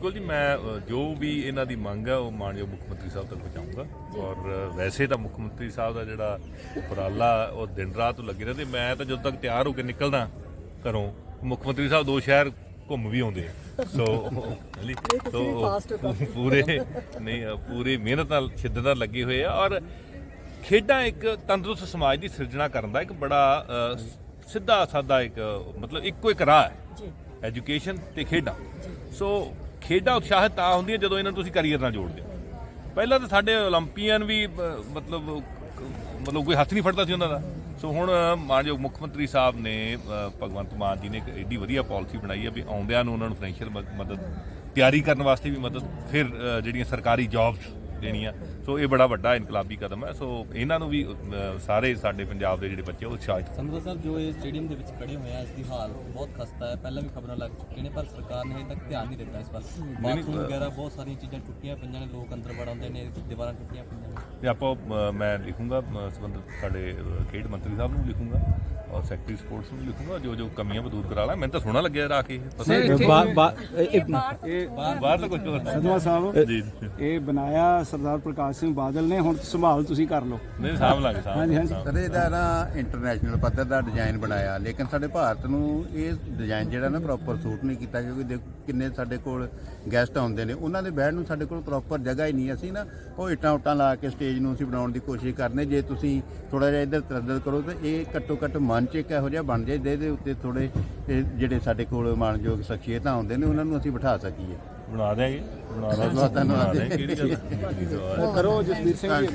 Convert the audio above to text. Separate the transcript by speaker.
Speaker 1: ਬਿਲਕੁਲ ਜੀ ਮੈਂ ਅ, ਜੋ ਵੀ ਇਹਨਾਂ ਦੀ ਮੰਗ ਹੈ ਉਹ ਮਾਨਯੋਗ ਮੁੱਖ ਮੰਤਰੀ ਸਾਹਿਬ ਤੱਕ ਪਹੁੰਚਾਊਂਗਾ। ਔਰ ਅ, ਵੈਸੇ ਤਾਂ ਮੁੱਖ ਮੰਤਰੀ ਸਾਹਿਬ ਦਾ ਜਿਹੜਾ ਉਪਰਾਲਾ ਉਹ ਦਿਨ ਰਾਤ ਲੱਗੇ ਰਹਿੰਦੇ। ਮੈਂ ਤਾਂ ਜਦੋਂ ਤੱਕ ਤਿਆਰ ਹੋ ਕੇ ਨਿਕਲਦਾ ਘਰੋਂ ਮੁੱਖ ਮੰਤਰੀ ਸਾਹਿਬ ਦੋ ਸ਼ਹਿਰ ਘੁੰਮ ਵੀ ਆਉਂਦੇ ਆ। ਸੋ ਲਈ ਸੋ ਪੂਰੇ ਨਹੀਂ ਅ, ਪੂਰੀ ਮਿਹਨਤ ਨਾਲ ਸ਼ਿੱਦਤ ਨਾਲ ਲੱਗੇ ਹੋਏ ਆ। ਔਰ ਖੇਡਾਂ ਇੱਕ ਤੰਦਰੁਸਤ ਸਮਾਜ ਦੀ ਸਿਰਜਣਾ ਕਰਨ ਦਾ ਇੱਕ ਬੜਾ ਅ, ਸਿੱਧਾ ਸਾਦਾ ਇੱਕ ਮਤਲਬ ਇੱਕੋ ਇੱਕ ਰਾਹ ਹੈ।
Speaker 2: ਜੀ।
Speaker 1: ਐਜੂਕੇਸ਼ਨ ਤੇ ਖੇਡਾਂ। ਸੋ ਖੇਡਾਂ ਉਤਸ਼ਾਹਿਤ ਤਾਂ ਹੁੰਦੀਆਂ ਜਦੋਂ ਇਹਨਾਂ ਨੂੰ ਤੁਸੀਂ ਕੈਰੀਅਰ ਨਾਲ ਜੋੜਦੇ ਹੋ। ਪਹਿਲਾਂ ਤਾਂ ਸਾਡੇ 올림픽ੀਅਨ ਵੀ ਮਤਲਬ ਮਤਲਬ ਕੋਈ ਹੱਥ ਨਹੀਂ ਫੜਦਾ ਸੀ ਉਹਨਾਂ ਦਾ। ਸੋ ਹੁਣ ਮਾਨਯੋਗ ਮੁੱਖ ਮੰਤਰੀ ਸਾਹਿਬ ਨੇ ਭਗਵੰਤ ਮਾਨ ਜੀ ਨੇ ਇੱਕ ਏਡੀ ਵਧੀਆ ਪਾਲਿਸੀ ਬਣਾਈ ਹੈ ਵੀ ਆਉਂਦਿਆਂ ਨੂੰ ਉਹਨਾਂ ਨੂੰ ਫਾਈਨੈਂਸ਼ੀਅਲ ਮਦਦ, ਤਿਆਰੀ ਕਰਨ ਵਾਸਤੇ ਵੀ ਮਦਦ, ਫਿਰ ਜਿਹੜੀਆਂ ਸਰਕਾਰੀ ਜੌਬਸ ਦੇਣੀਆਂ ਸੋ ਇਹ ਬੜਾ ਵੱਡਾ ਇਨਕਲਾਬੀ ਕਦਮ ਹੈ। ਸੋ ਇਹਨਾਂ ਨੂੰ ਵੀ ਸਾਰੇ ਸਾਡੇ ਪੰਜਾਬ ਦੇ ਜਿਹੜੇ ਬੱਚੇ ਉਹ ਉਤਸ਼ਾਹਿਤ
Speaker 3: ਸੰਧੂ ਸਾਹਿਬ ਜੋ ਇਹ ਸਟੇਡੀਅਮ ਦੇ ਵਿੱਚ ਖੜੇ ਹੋਏ ਆ ਇਸ ਦੀ ਹਾਲ ਬਹੁਤ ਖਸਤਾ ਹੈ। ਪਹਿਲਾਂ ਵੀ ਖਬਰਾਂ ਲੱਗ ਚੁੱਕੀਆਂ ਨੇ ਪਰ ਸਰਕਾਰ ਨੇ ਹਜੇ ਤੱਕ ਧਿਆਨ ਨਹੀਂ ਦਿੱਤਾ ਇਸ ਵੱਲ। ਬਾਥਰੂਮ ਵਗੈਰਾ ਬਹੁਤ ਸਾਰੀਆਂ ਚੀਜ਼ਾਂ ਟੁੱਟੀਆਂ ਪਈਆਂ ਨੇ ਲੋਕ ਅੰਦਰ ਵੜ ਆਉਂਦੇ ਨੇ ਦੀਵਾਰਾਂ ਟੁੱਟੀਆਂ ਪਈਆਂ ਨੇ।
Speaker 1: ਤੇ ਆਪਾਂ ਮੈਂ ਲਿਖੂੰਗਾ ਸੰਬੰਧਿਤ ਸਾਡੇ ਖੇਡ ਮੰਤਰੀ ਸਾਹਿਬ ਨੂੰ ਲਿਖੂੰਗਾ। ਸੈਕਟਰੀ ਸਪੋਰਟਸ ਨੂੰ ਲਿਖੂੰਗਾ ਜੋ ਜੋ ਕਮੀਆਂ ਉਹ ਦੂਰ ਕਰਾ ਲਾ। ਮੈਨੂੰ ਤਾਂ ਸੋਹਣਾ ਲੱਗਿਆ ਰਾ ਕੇ। ਪਤਾ ਨਹੀਂ
Speaker 4: ਇਹ-
Speaker 1: ਬਾਹਰ ਤਾਂ ਕੁਝ ਹੋਰ
Speaker 5: ਸਦਵਾ ਸਾਹਿਬ
Speaker 1: ਜੀ
Speaker 5: ਇਹ ਬਣਾਇਆ ਸਰਦਾਰ ਪ੍ਰਕਾਸ਼ ਸਿੰਘ ਬਾਦਲ ਨੇ ਹੁਣ ਸੰਭਾਲ ਤੁਸੀਂ ਕਰ ਲਓ।
Speaker 1: ਨਹੀਂ ਸਾਹਮ ਲੱਗ ਸਾਹਮ
Speaker 5: ਹਾਂਜੀ, ਹਾਂਜੀ।
Speaker 6: ਸਰ ਇਹਦਾ ਨਾ ਇੰਟਰਨੈਸ਼ਨਲ ਪੱਧਰ ਦਾ ਡਿਜ਼ਾਈਨ ਬਣਾਇਆ ਲੇਕਿਨ ਸਾਡੇ ਭਾਰਤ ਨੂੰ ਇਹ ਡਿਜ਼ਾਈਨ ਜਿਹੜਾ ਨਾ ਪ੍ਰੋਪਰ ਸੂਟ ਨਹੀਂ ਕੀਤਾ ਕਿਉਂਕਿ ਦੇਖੋ ਕਿੰਨੇ ਸਾਡੇ ਕੋਲ ਗੈਸਟ ਆਉਂਦੇ ਨੇ। ਉਹਨਾਂ ਦੇ ਬਹਿਣ ਨੂੰ ਸਾਡੇ ਕੋਲ ਪ੍ਰੋਪਰ ਜਗ੍ਹਾ ਹੀ ਨਹੀਂ ਅਸੀਂ ਨਾ ਉਹ ਇੱਟਾਂ ਉੱਟਾਂ ਲਾ ਕੇ ਸਟੇਜ ਨੂੰ ਅਸੀਂ ਬਣਾਉਣ ਦੀ ਕੋਸ਼ਿਸ਼ ਕਰਨੇ। ਜੇ ਤੁਸੀਂ ਥੋੜਾ ਜਿਹਾ ਇੱਧਰ ਤਰੱਦਦ ਕਰੋ ਤਾਂ ਇਹ ਘੱਟੋ ਘੱਟ ਮਨ ਚ ਇੱਕ ਇਹੋ ਜਿਹਾ ਬਣ ਜਾਏ ਜਿਹਦੇ ਉੱਤੇ ਥੋੜੇ ਜਿਹੜੇ ਸਾਡੇ ਕੋਲ ਮਾਣਯੋਗ ਸ਼ਖਸੀਅਤਾਂ ਆਉਂਦੇ ਨੇ ਉਹਨਾਂ ਨੂੰ ਅਸੀਂ ਬਿਠਾ ਸਕੀਏ।
Speaker 1: ਬਣਾ ਦਿਆਂਗੇ। ਬਣਾ ਦਾਂਗੇ
Speaker 6: ਬਹੁਤ ਧੰਨਵਾਦ।
Speaker 5: ਕਰੋ ਜਸਵੀਰ ਸਿੰਘ ਜੀ।